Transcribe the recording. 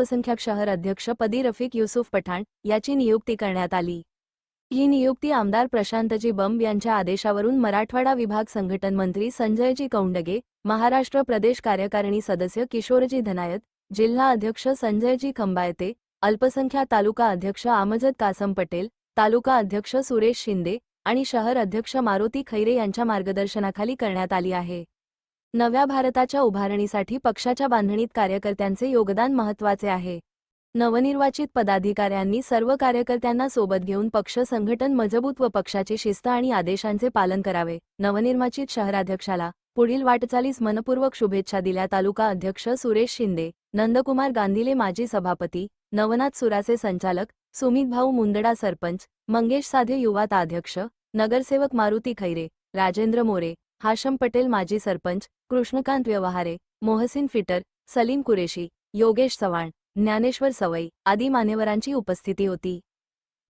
अल्पसंख्याक शहर अध्यक्ष पदी रफिक युसुफ पठाण याची नियुक्ती करण्यात आली. ही नियुक्ती आमदार प्रशांतजी बंब यांच्या आदेशावरून मराठवाडा विभाग संघटन मंत्री संजयजी कौंडगे महाराष्ट्र प्रदेश कार्यकारिणी सदस्य किशोरजी धनायत जिल्हा अध्यक्ष संजयजी खंबायते अल्पसंख्याक तालुका अध्यक्ष आमजद कासम पटेल तालुका अध्यक्ष सुरेश शिंदे आणि शहर अध्यक्ष मारुती खैरे यांच्या मार्गदर्शनाखाली करण्यात आली आहे. नव्या भारताच्या उभारणीसाठी पक्षाच्या बांधणीत कार्यकर्त्यांचे योगदान महत्त्वाचे आहे. नवनिर्वाचित पदाधिकाऱ्यांनी सर्व कार्यकर्त्यांना सोबत घेऊन पक्ष संघटन मजबूत व पक्षाची शिस्त आणि आदेशांचे पालन करावे. नवनिर्वाचित शहराध्यक्षाला पुढील वाटचालीस मनपूर्वक शुभेच्छा दिल्या तालुका अध्यक्ष सुरेश शिंदे नंदकुमार गांधीले माजी सभापती नवनाथ सुरासे संचालक सुमित भाऊ मुंदडा सरपंच मंगेश साधे युवा अध्यक्ष नगरसेवक मारुती खैरे राजेंद्र मोरे हाशम पटेल माजी सरपंच कृष्णकांत व्यवहारे मोहसिन फिटर सलीम कुरेशी योगेश चव्हाण ज्ञानेश्वर सवई आदी मान्यवरांची उपस्थिती होती.